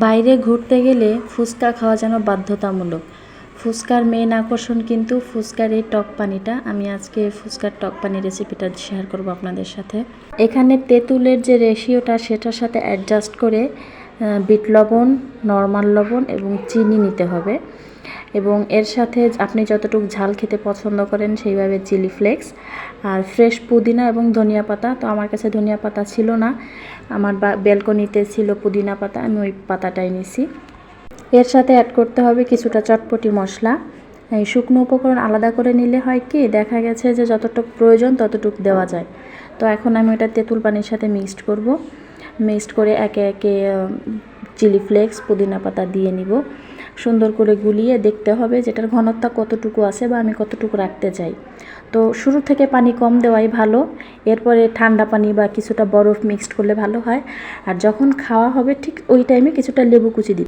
বাইরে ঘুরতে গেলে ফুচকা খাওয়া যেন বাধ্যতামূলক। ফুচকার মেন আকর্ষণ কিন্তু ফুচকার এই টক পানিটা। আমি আজকে ফুচকার টক পানি রেসিপিটা শেয়ার করব আপনাদের সাথে। এখানে তেঁতুলের যে রেশিওটা সেটার সাথে অ্যাডজাস্ট করে বিট লবণ, নর্মাল লবণ এবং চিনি নিতে হবে। এবং এর সাথে আপনি যতটুকু ঝাল খেতে পছন্দ করেন সেইভাবে চিলি ফ্লেক্স। আর ফ্রেশ পুদিনা এবং ধনিয়া পাতা, তো আমার কাছে ধনিয়া পাতা ছিল না। আমার বেলকনিতে ছিল পুদিনা পাতা, আমি ওই পাতাটাই নিছি। এর সাথে অ্যাড করতে হবে কিছুটা চটপটি মশলা। এই শুকনো উপকরণ আলাদা করে নিলে হয় কি, দেখা গেছে যে যতটুকু প্রয়োজন ততটুকু দেওয়া যায়। তো এখন আমি ওটা তেঁতুল পানির সাথে মিক্সড করব। মিক্সড করে একে একে চিলি ফ্লেক্স, পুদিনা পাতা দিয়ে নিব। সুন্দর করে গুলিয়ে দেখতে হবে যেটার ঘনত্ব কতটুকু আছে বা আমি কতটুকু রাখতে চাই। তো শুরু থেকে পানি কম দেওয়াই ভালো। এরপরে ঠান্ডা পানি বা কিছুটা বরফ মিক্সড করলে ভালো হয়। আর যখন খাওয়া হবে ঠিক ওই টাইমে কিছুটা লেবু কুচি দিতে